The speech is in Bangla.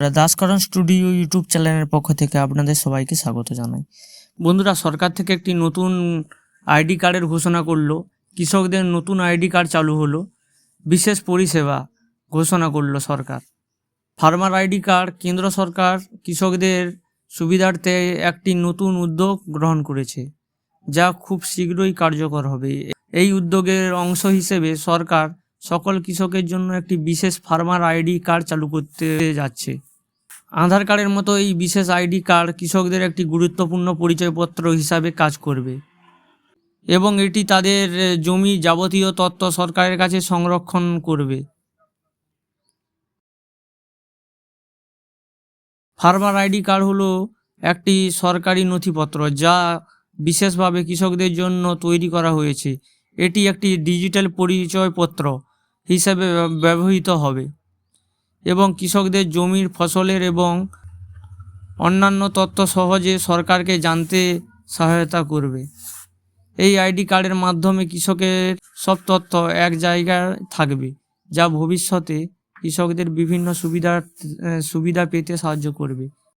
দাসকরণ স্টুডিও ইউটিউব চ্যানেলের পক্ষ থেকে আপনাদের সবাইকে স্বাগত জানাই। বন্ধুরা, সরকার থেকে একটি নতুন আইডি কার্ডের ঘোষণা করল। কৃষকদের নতুন আইডি কার্ড চালু হলো। বিশেষ পরিষেবা ঘোষণা করল সরকার। ফার্মার আইডি কার্ড কেন্দ্র সরকার কৃষকদের সুবিধার্থে একটি নতুন উদ্যোগ গ্রহণ করেছে, যা খুব শীঘ্রই কার্যকর হবে। এই উদ্যোগের অংশ হিসেবে সরকার সকল কৃষকের জন্য একটি বিশেষ ফার্মার আইডি কার্ড চালু করতে যাচ্ছে। আধার কার্ডের মতো এই বিশেষ আইডি কার্ড কৃষকদের একটি গুরুত্বপূর্ণ পরিচয়পত্র হিসাবে কাজ করবে। এবং এটি তাদের জমি যাবতীয় তথ্য সরকারের কাছে সংরক্ষণ করবে। ফার্মার আইডি কার্ড হলো একটি সরকারি নথিপত্র যা বিশেষভাবে কৃষকদের জন্য তৈরি করা হয়েছে। এটি একটি ডিজিটাল পরিচয়পত্র হিসাবে ব্যবহৃত হবে। এবং কৃষকদের জমির ফসলের এবং অন্যান্য তথ্য সহজে সরকারকে জানতে সহায়তা করবে। এই আইডি কার্ডের মাধ্যমে কৃষকের সব তথ্য এক জায়গায় থাকবে, যা ভবিষ্যতে কৃষকদের বিভিন্ন সুবিধা সুবিধা পেতে সাহায্য করবে।